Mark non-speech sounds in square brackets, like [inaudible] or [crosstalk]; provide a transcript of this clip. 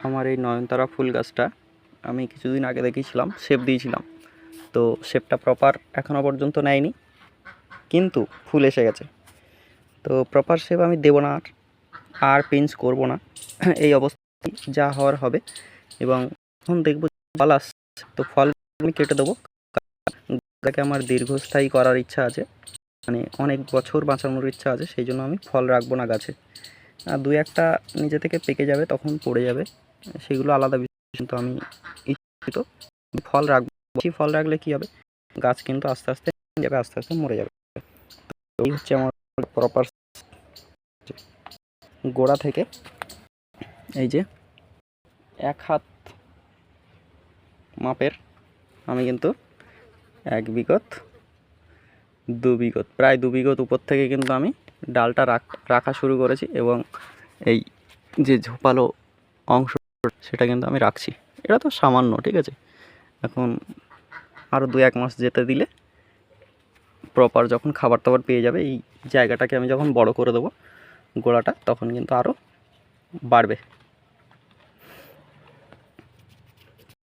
আমার এই নয়নতারা ফুল গাছটা আমি কিছুদিন আগে দেখিয়েছিলাম শেপ দিয়েছিলাম। তো শেপটা প্রপার এখনও পর্যন্ত নেয়নি, কিন্তু ফুল এসে গেছে। তো প্রপার শেপ আমি দেবো না আর আর পিঞ্চ করব না। [clears throat] এই অবস্থায় যা হওয়ার হবে এবং এখন দেখব ফল আসছে। তো ফল আমি কেটে দেবো। গাছটাকে আমার দীর্ঘস্থায়ী করার ইচ্ছা আছে মানে অনেক বছর বাঁচানোর ইচ্ছা আছে, সেই জন্য আমি ফল রাখব না গাছে। আর দুই একটা নিজে থেকে পেকে যাবে, তখন পড়ে যাবে। সেগুলো আলাদা বিষয়, কিন্তু আমি ইচ্ছিত ফল রাখব। ফল রাখলে কী হবে? গাছ কিন্তু আস্তে আস্তে যাবে, আস্তে আস্তে মরে যাবে। তো এই হচ্ছে আমার প্রপার গোড়া থেকে এই যে এক হাত মাপের আমি কিন্তু এক বিগত, দু বিগত, প্রায় দু বিগত উপর থেকে কিন্তু আমি ডালটা রাখা শুরু করেছি এবং এই যে ঝোপালো অংশ সেটা কিন্তু আমি রাখছি। এটা তো সামান্য, ঠিক আছে? এখন আরও দু এক মাস যেতে দিলে প্রপার যখন খাবার টাবার পেয়ে যাবে, এই জায়গাটাকে আমি যখন বড় করে দেবো গোড়াটা তখন কিন্তু আরও বাড়বে।